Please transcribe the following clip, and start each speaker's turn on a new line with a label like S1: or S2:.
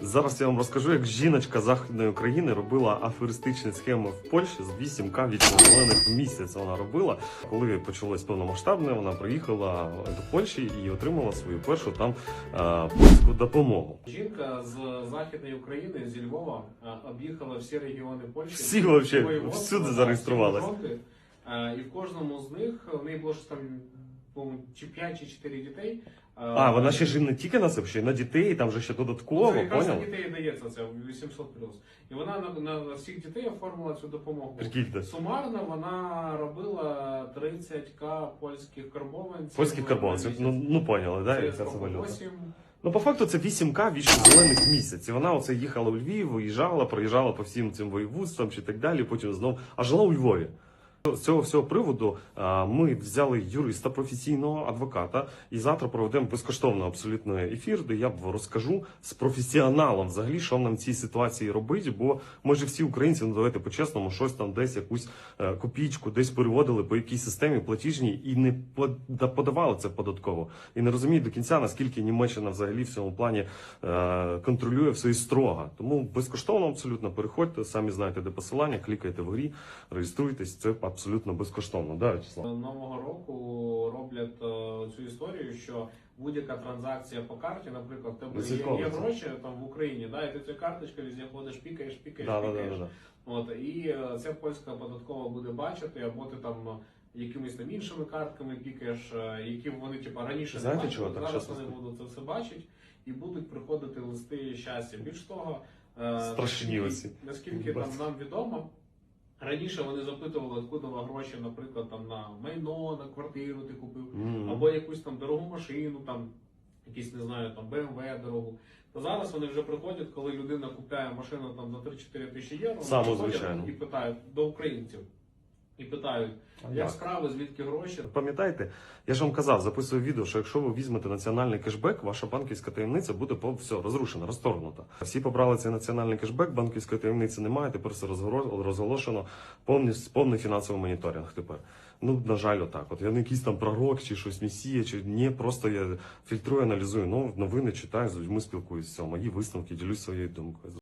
S1: Зараз я вам розкажу, як жіночка західної України робила аферистичні схеми в Польщі з 8К відчинених в місяць. Вона робила. Коли почалось повномасштабне, вона приїхала до Польщі і отримала свою першу там е, польську допомогу.
S2: Жінка з західної України, зі Львова, е, об'їхала всі регіони Польщі.
S1: Всі вообще, всюди
S2: фронти. Е, І в кожному з них в неї було щось там, по-моєму, чи 5 чи 4 дітей.
S1: А, вона ще ж не тільки на це, ще й на дітей, там же ще додатково,
S2: Це якраз на дітей дається це 800 І вона на, на, на всіх дітей оформила цю допомогу.
S1: Прикиньте.
S2: Сумарно вона робила 30к польських карбованців.
S1: Польських
S2: на місяць.
S1: ну, ну поняли, да,
S2: Це
S1: яка це валюта? Ну, по факту, це 8К вічно зелених місяць. І вона оце їхала у Львів, виїжджала, проїжджала по всім цим воєвудствам чи так далі, потім знов, а жила у Львові. З цього всього приводу ми взяли юриста професійного адвоката, і завтра проведемо безкоштовно абсолютно ефір, де я розкажу з професіоналом взагалі, що нам в цій ситуації робити. Бо ж всі українці, ну давайте по-чесному, щось там десь якусь е, копійку десь переводили по якійсь системі платіжній і не под- подавали це податково. І не розуміють до кінця, наскільки Німеччина взагалі в цьому плані е, контролює все і строго. Тому безкоштовно абсолютно переходьте, самі знаєте, де посилання, клікайте в грі, реєструйтесь. Це абсолютно безкоштовно. Да, Вячеслав?
S2: Нового року роблять е, цю історію, що будь-яка транзакція по карті, наприклад, в тебе є, є гроші там в Україні, да, і ти цю карточку везде ходиш, пікаєш, пікаєш,
S1: Да, да,
S2: пікаєш.
S1: да, да.
S2: От і е, це польська податкова буде бачити, або ти там е, якимись там іншими картками пікаєш, які вони типа раніше
S1: Знаєте,
S2: не бачили,
S1: чого так
S2: зараз вони будуть це все бачити і будуть приходити листи щастя. Більш того,
S1: Страшні
S2: наскільки- наскільки там нам відомо. Раніше вони запитували, откуда вам гроші, наприклад, там на майно, на квартиру ти купив,
S1: М.
S2: або якусь там дорогу машину, там якісь не знаю, там BMW дорогу. То зараз вони вже приходять, коли людина купляє машину там за 3-4 тисячі євро, вони приходять і питають до українців. І питають, як справи, звідки гроші.
S1: Пам'ятаєте, я ж вам казав, записую відео, що якщо ви візьмете національний кешбек, ваша банківська таємниця буде по все розрушена, розторгнута. Всі побрали цей національний кешбек, банківської таємниці немає. Тепер все розголошено повний, повний фінансовий моніторинг. Тепер ну на жаль, отак. От я не якийсь там пророк чи щось месія, чи ні, просто я фільтрую, аналізую нов- новини, читаю з людьми спілкуюся. Мої висновки, ділюсь своєю думкою.